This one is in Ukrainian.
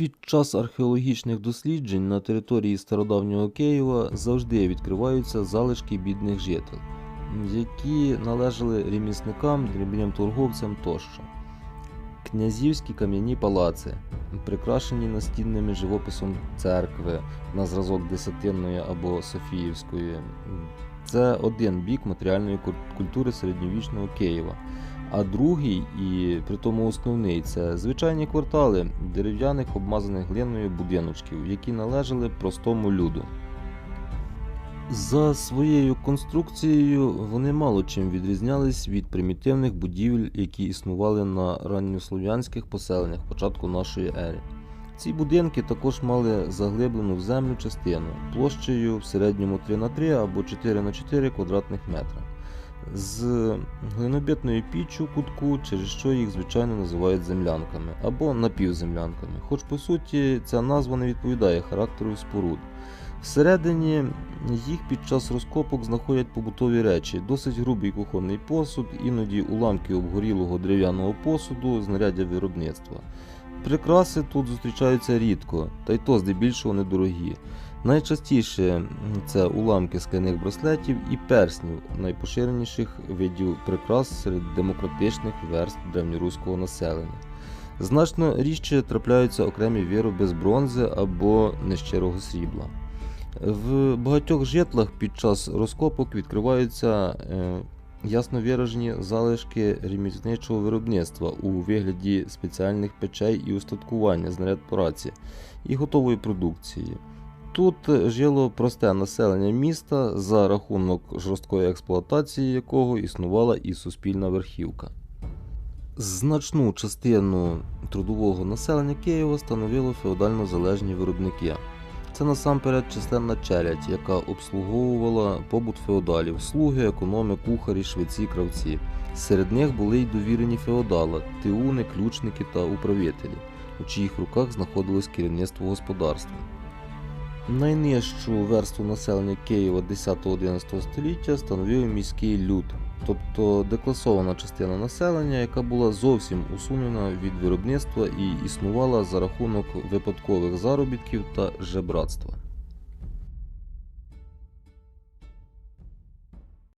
Під час археологічних досліджень на території стародавнього Києва завжди відкриваються залишки бідних жителів, які належали ремісникам, дрібним торговцям тощо. Князівські кам'яні палаци, прикрашені настінними живописом церкви на зразок Десятинної або Софіївської. Це один бік матеріальної культури середньовічного Києва. А другий, і при тому основний, це звичайні квартали дерев'яних обмазаних глиною будиночків, які належали простому люду. За своєю конструкцією вони мало чим відрізнялись від примітивних будівель, які існували на ранньослов'янських поселеннях початку нашої ери. Ці будинки також мали заглиблену в землю частину площею в середньому 3 на 3 або 4 на 4 квадратних метра з глинобітною піччю кутку, через що їх звичайно називають землянками або напівземлянками. Хоч по суті ця назва не відповідає характеру споруд. Всередині їх під час розкопок знаходять побутові речі, досить грубий кухонний посуд, іноді уламки обгорілого дерев'яного посуду, знаряддя виробництва. Прикраси тут зустрічаються рідко, та й то здебільшого недорогі. Найчастіше це уламки скляних браслетів і перснів, найпоширеніших видів прикрас серед демократичних верств древньоруського населення. Значно рідше трапляються окремі вироби з бронзи або нещирого срібла. В багатьох житлах під час розкопок відкриваються е, ясно виражені залишки ремісничого виробництва у вигляді спеціальних печей і устаткування знаряд праці і готової продукції. Тут жило просте населення міста, за рахунок жорсткої експлуатації якого існувала і суспільна верхівка. Значну частину трудового населення Києва становило феодально залежні виробники. Це насамперед численна челядь, яка обслуговувала побут феодалів, слуги, економи, кухарі, швеці, кравці. Серед них були й довірені феодала, тиуни, ключники та управителі, у чиїх руках знаходилось керівництво господарства. Найнижчу верству населення Києва 10-11 століття становив міський люд, тобто декласована частина населення, яка була зовсім усунена від виробництва і існувала за рахунок випадкових заробітків та жебратства.